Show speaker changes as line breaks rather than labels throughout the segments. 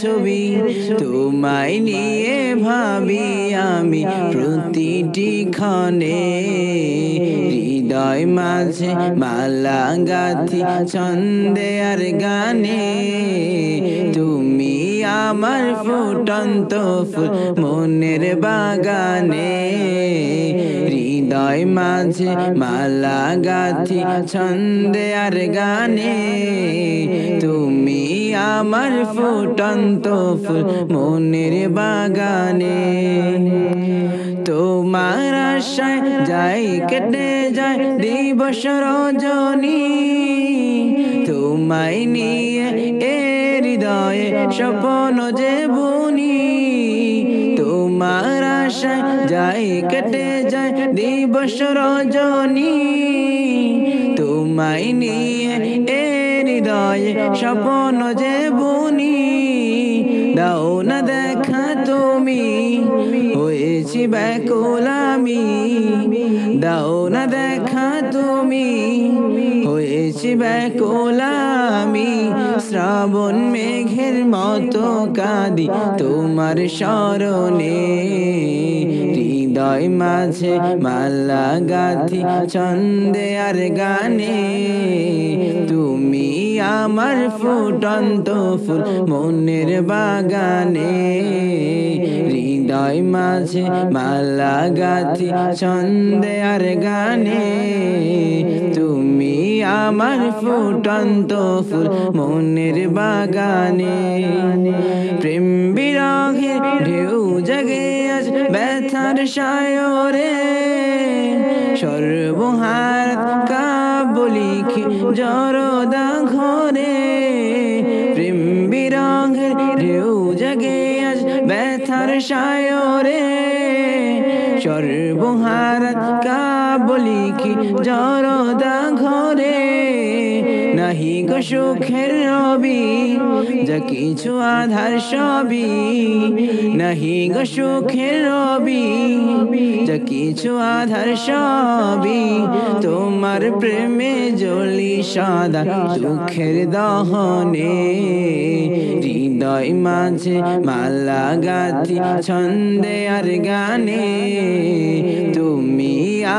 ছবি তোমায় নিয়ে ভাবি আমি প্রতিটি ক্ষণে। হৃদয় মাঝে মালা গাথি ছন্দে আর গানে। তুমি আমার ফুটন্ত ফুল মনের বাগানে, হৃদয় মাঝে মালা গাথি ছন্দে আর গানে। তুমি আমার ফুটন্ত ফুল মনের বাগানে। তোমার আশায় যাই কেটে যায় দিবস রজনী। তোমায় নিয়ে স্বপ্ন যে বুনি, তোমার আশায় যাই কেটে যায় দিবস রজনী। তোমায় নিয়ে এ হৃদয়ে স্বপ্ন যে বুনি, দাও না দেখা তুমি, হয়েছি ব্যাকুল আমি। দাও না দেখা তুমি, হয়েছি ব্যাকুল আমি। শ্রাবণ মেঘের মতো কাঁদি তোমার স্মরণে হৃদয় মাঝে মালা গাথি ছন্দে আর গানে। তুমি আমার ফুটন্ত ফুল মনের বাগানে। হৃদয় মাঝে মালা গাথি ছন্দে আর গানে। আমার ফুটন্ত ফুল মনের বাগানে। প্রেম বিরহের ঢেউ জাগে আজ ব্যথার সায়রে। সর্বহার কাবলিখি জরদা ঘরে। প্রেম বিরহের ঢেউ জাগে আজ ব্যথার সায়রে। সর্বহারাত কাবলিখি জরদা ঘরে। নাহি গো সুখের রবি, যা কিছু আধার সবই। নাহি গো সুখের রবি, যা কিছু আধার সবই। তোমার প্রেমে জলি সদা দুঃখের দহনে। হৃদয় মাঝে মালা গাথি ছন্দে আর গানে।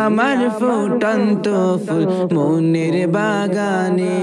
আমার ফুটন্ত ফুল মনের বাগানে।